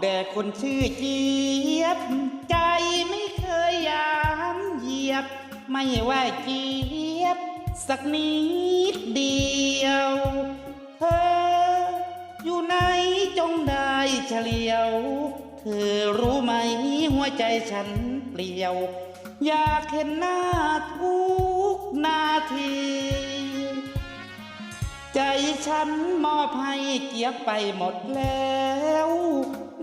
แด่คนชื่อเจี๊ยบ ใจไม่เคยยามเหยียบ ไม่ว่าเจี๊ยบ สักนิดเดียว เธออยู่ไหนจงได้เฉลียว เธอรู้ไหมหัวใจฉันเปลี่ยว อยากเห็นหน้าทุกนาที ใจฉันมอบให้เกียบไปหมดแล้ว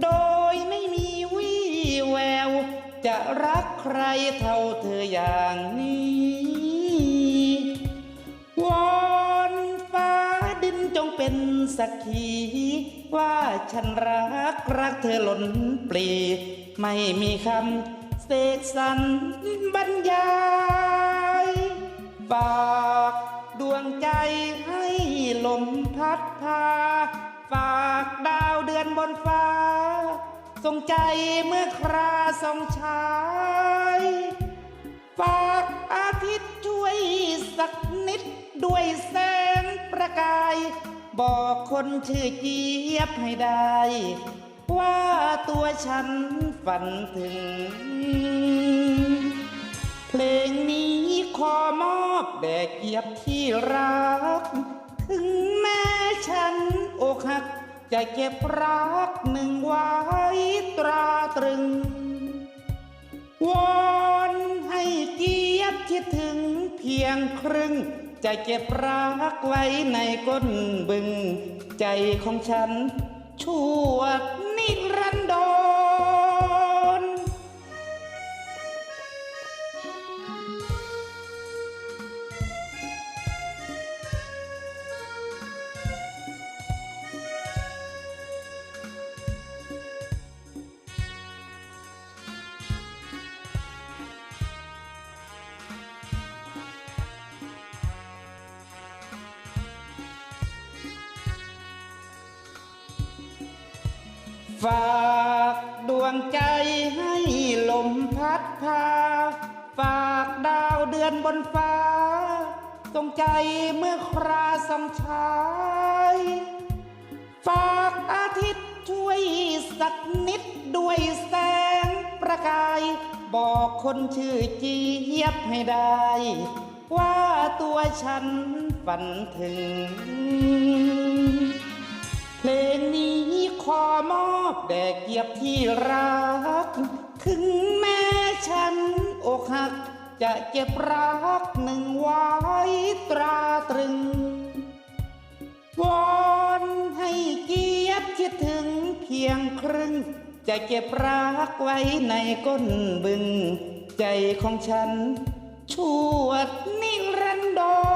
โดยไม่มีวี่แวว จะรักใครเท่าเธออย่างนี้วอนฟ้าดินจงเป็นสักขีว่าฉันรักรักเธอหล้นปลี ไม่มีคำเสกสรรบรรยายฝาก วงใจให้ลมพัดพา ฝากดาวเดือนบนฟ้า ทรงใจเมื่อคราส่องชาย ฝากอาทิตย์ช่วยสักนิดด้วยแสงประกาย บอกคนชื่อเจี๊ยบให้ได้ ว่าตัวฉันฝันถึง อบแด่เกียรติที่รัก ถึงแม้ฉันอกหัก จะเก็บรักหนึ่งไว้ตราตรึง วอนให้เกียรติคิดถึงเพียงครึ่ง จะเก็บรักไว้ในก้นบึง ใจของฉันชั่วนิรันดร ฝากดวงใจให้ลมพัดพา ฝากดาวเดือนบนฟ้าทรงใจเมื่อคราสองชาย ฝากอาทิตย์ช่วยสักนิดด้วยแสงประกาย บอกคนชื่อเจี๊ยบให้ได้ ว่าตัวฉันฝันถึง เพลงนี้ ขอมอบแด่เกียรติที่รัก ถึงแม้ฉันอกหัก จะเก็บรักหนึ่งไว้ตราตรึง วอนให้เกียรติคิดถึงเพียงครึ่ง จะเก็บรักไว้ในก้นบึง ใจของฉัน ชวดนิรันดร